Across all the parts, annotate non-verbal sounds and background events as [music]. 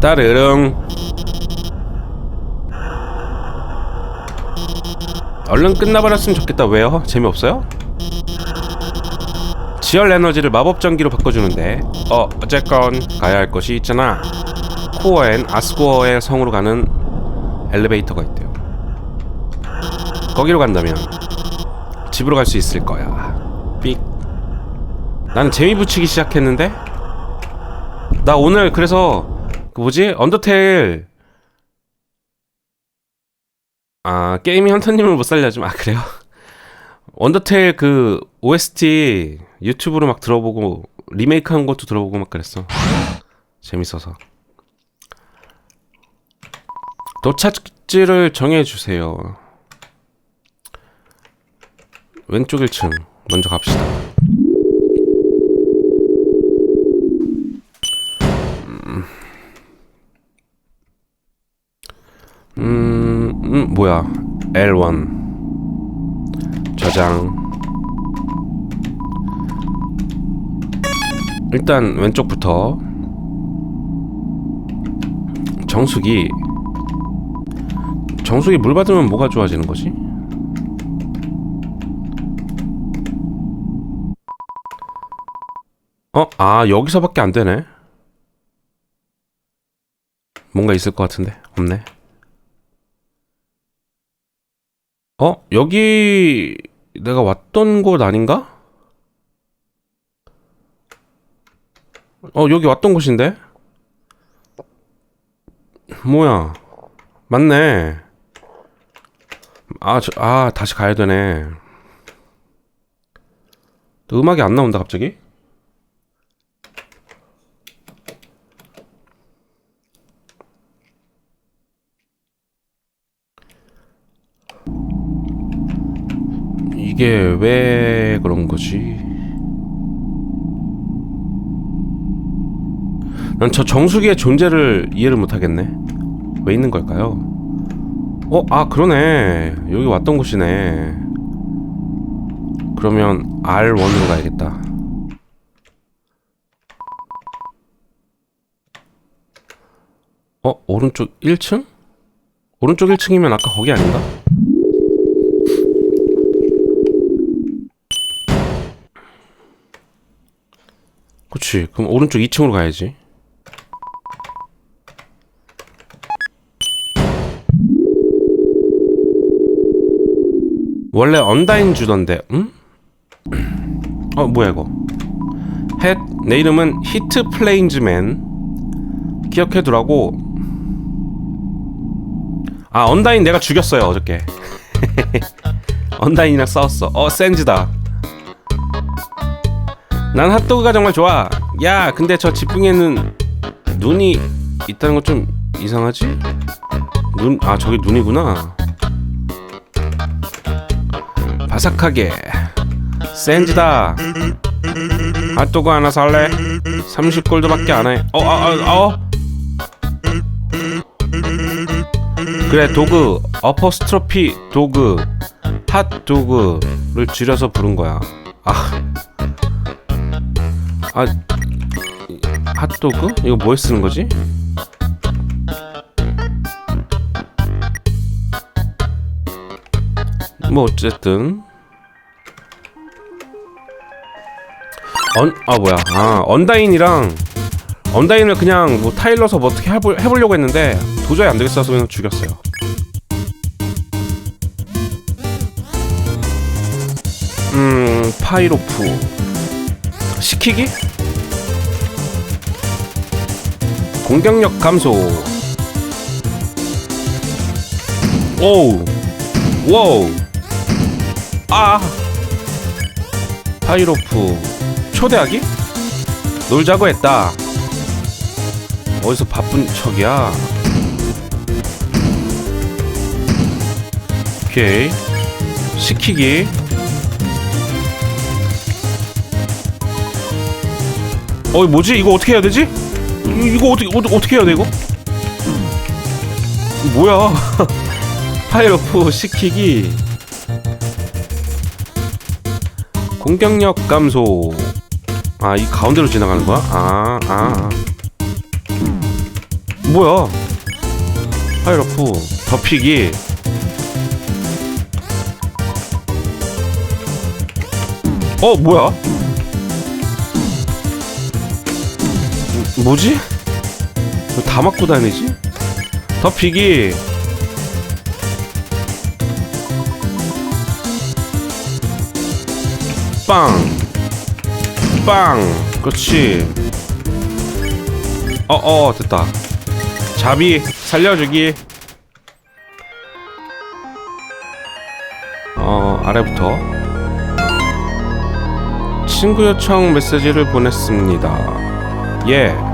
따르릉. 얼른 끝나버렸으면 좋겠다. 왜요? 재미없어요? 지열 에너지를 마법 전기로 바꿔주는데. 어 어쨌건 가야 할 곳이 있잖아. 코어엔 아스코어의 성으로 가는 엘리베이터가 있대요. 거기로 간다면 집으로 갈 수 있을 거야. 삑. 나는 재미 붙이기 시작했는데? 나 오늘 그래서 그 뭐지? 언더테일. 아 게이밍 헌터님을 못 살려줌. 아 그래요? [laughs] 언더테일 그 OST 유튜브로 막 들어보고 리메이크한 것도 들어보고 막 그랬어. 재밌어서. 도착지를 정해주세요. 왼쪽 1층. 먼저 갑시다 음, 음 뭐야? L1 저장. 일단 왼쪽부터. 정수기. 정수기 물 받으면 뭐가 좋아지는 거지? 어? 아 여기서밖에 안 되네? 뭔가 있을 것 같은데? 없네 어? 여기 내가 왔던 곳 아닌가? 어 여기 왔던 곳인데? 뭐야 맞네 아, 저, 아 다시 가야 되네 또 음악이 안 나온다 갑자기? 이게 왜 그런 거지? 난 저 정수기의 존재를 이해를 못 하겠네. 왜 있는 걸까요? 어, 아, 그러네. 여기 왔던 곳이네. 그러면 R1으로 가야겠다. 어, 오른쪽 1층? 오른쪽 1층이면 아까 거기 아닌가? 그치. 그럼 오른쪽 2층으로 가야지. 원래 언다인 주던데, 응? 어, 뭐야, 이거. 헷, 내 이름은 히트 플레인즈맨. 기억해두라고. 아, 언다인 내가 죽였어요, 어저께. [laughs] 언다인이랑 싸웠어. 어, 센즈다. 난 핫도그가 정말 좋아. 야, 근데 저 지붕에는 눈이 있다는 거 좀 이상하지? 눈, 아, 저기 눈이구나. 바삭하게. 센즈다. 핫도그 하나 살래? 30골드밖에 안 해. 어, 아, 아, 어? 그래, 도그. 어퍼스트로피 도그. 핫도그를 줄여서 부른 거야. 아. 아 핫도그? 이거 뭐에 쓰는 거지? 뭐 어쨌든 언, 아 뭐야 아 언다인이랑 언다인을 그냥 뭐 타일러서 뭐 어떻게 해보, 해보려고 했는데 도저히 안 되겠어서 그냥 죽였어요 음 파이로프 시키기? 공격력 감소. 오우. 와우. 아. 파이로프. 초대하기? 놀자고 했다. 어디서 바쁜 척이야? 오케이. 시키기. 어 뭐지? 이거 어떻게 해야 되지? 이- 이거 어떻게 어떻게, 어떻게 해야 돼 이거? 뭐야? [laughs] 파이러프 시키기 공격력 감소 아 이 가운데로 지나가는 거야? 아 아. 뭐야? 파이러프 덮이기. 어 뭐야? 뭐지? 왜다 맞고 다니지? 덮이기. 빵. 빵. 그렇지. 어어 됐다. 자비 살려주기. 어 아래부터 친구 요청 메시지를 보냈습니다. 예.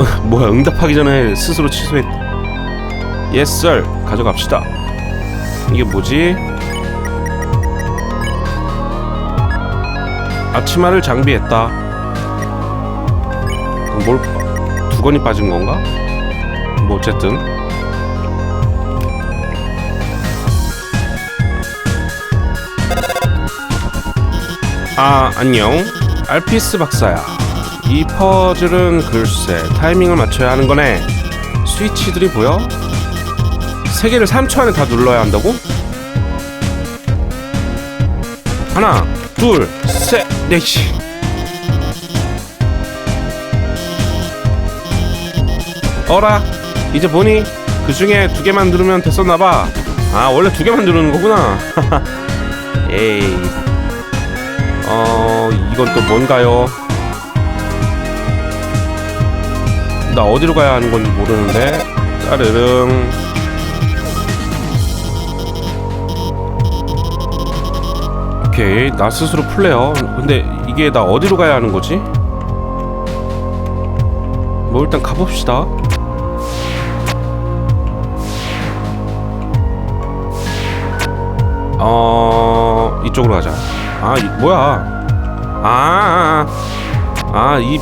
으, [laughs] 뭐야 응답하기 전에 스스로 취소했. Yes sir 가져갑시다. 이게 뭐지? 앞치마를 장비했다. 그럼 뭘 빠- 두건이 빠진 건가? 뭐 어쨌든 아 안녕 알피스 박사야 이 퍼즐은 글쎄 타이밍을 맞춰야 하는 거네. 스위치들이 보여? 세 개를 3초 안에 다 눌러야 한다고? 하나 둘셋넷 어라 이제 보니 그 중에 두 개만 누르면 됐었나봐. 아 원래 두 개만 누르는 거구나. [laughs] 에이. 어 이건 또 뭔가요 나 어디로 가야 하는 건지 모르는데. 따르릉. 오케이 나 스스로 플레어. 근데 이게 나 어디로 가야 하는 거지? 뭐 일단 가봅시다. 어 이쪽으로 가자. 아 이, 뭐야? 아아이 아, 이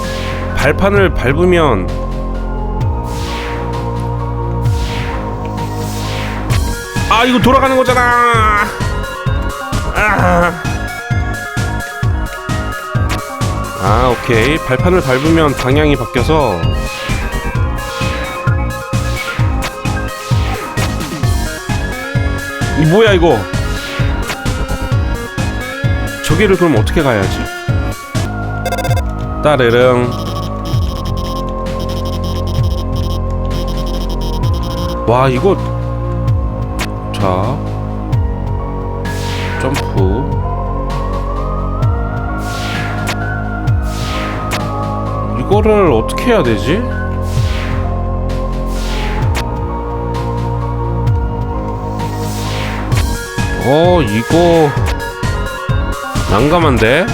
발판을 밟으면 아 이거 돌아가는 거잖아. 아. 아 오케이 발판을 밟으면 방향이 바뀌어서 이 뭐야 이거 저기를 그럼 어떻게 가야지? 따르릉 와 이거 자 점프 이거를 어떻게 해야 되지? 어 이거 난감한데?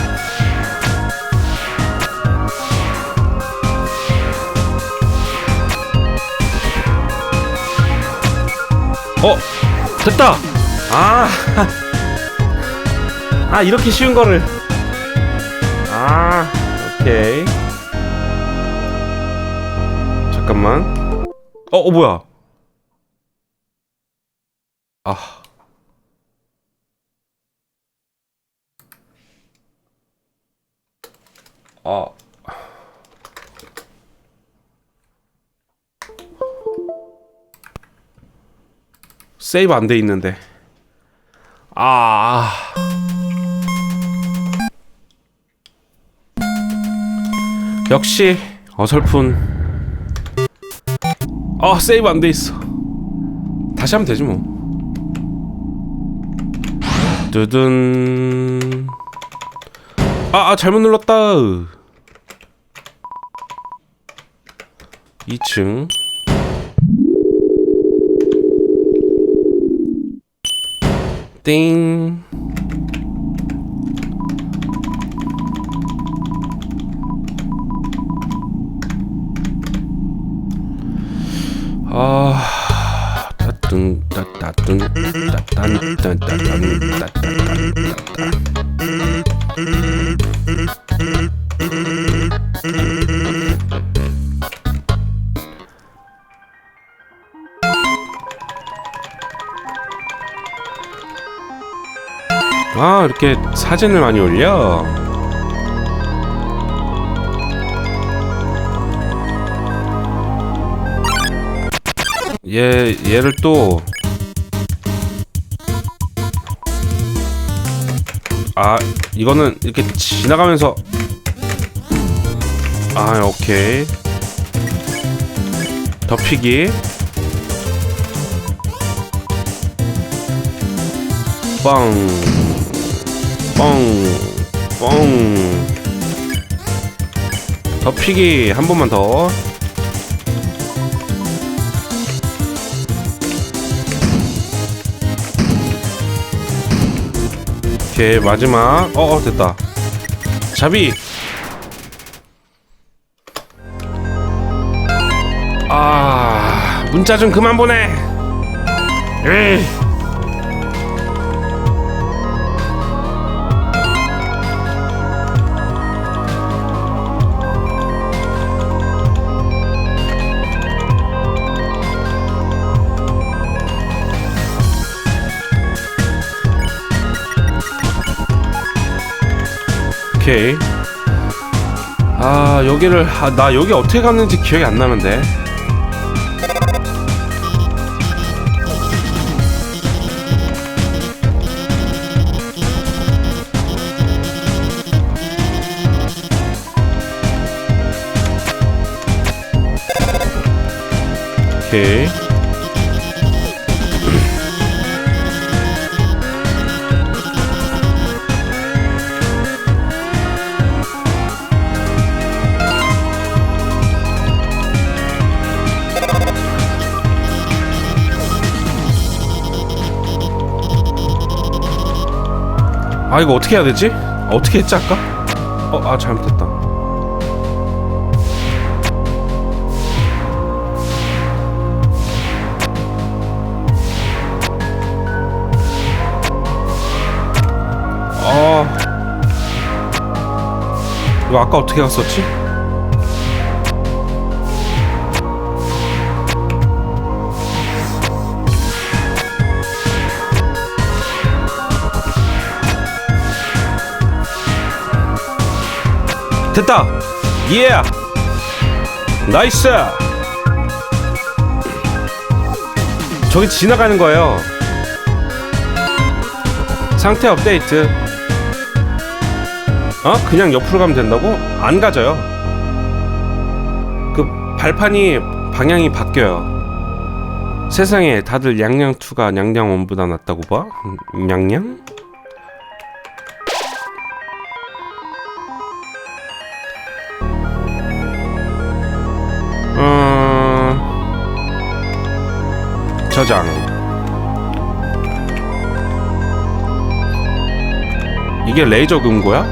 어 됐다. 아, 아 이렇게 쉬운 거를. 아 오케이. 잠깐만. 어, 어 뭐야? 아. 아. 세이브 안 돼 있는데. 아. 역시 어설픈. 아, 세이브 안 돼 있어. 다시 하면 되지 뭐. 두둔. 아, 아 잘못 눌렀다. 2층. 띵. 아, 따뚱 따따뚱 아 이렇게 사진을 많이 올려 얘 얘를 또 아, 이거는 이렇게 지나가면서 아, 오케이. 덮이기. 빵. 뻥. 뻥. 덮이기 한 번만 더. 오케이 마지막 어, 어 됐다 잡이 아 문자 좀 그만 보내 에이. 오케이. 아 여기를 아, 나 여기 어떻게 갔는지 기억이 안 나는데. 오케이 아 이거 어떻게 해야 되지? 어떻게 했지 아까? 어, 아 잘못했다. 어. 이거 아까 어떻게 갔었지? 됐다. 예. 나이스. 저기 지나가는 거예요. 상태 업데이트. 어? 그냥 옆으로 가면 된다고? 안 가져요. 그 발판이 방향이 바뀌어요. 세상에 다들 양양2가 냥냥1보다 낫다고 봐? 음, 냥 저장. 이게 레이저 금고야?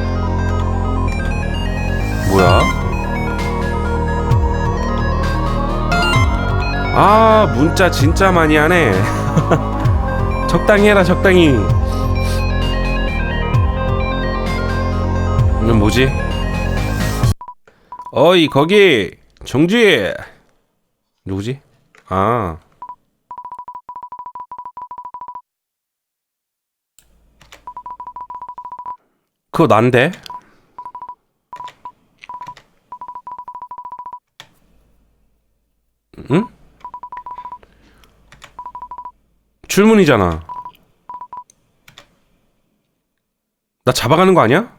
뭐야? 아 문자 진짜 많이 하네. [laughs] 적당히 해라 적당히. 이건 뭐지? 어이 거기 정지 누구지? 아 그거 난데? 응? 출문이잖아 나 잡아가는 거 아니야?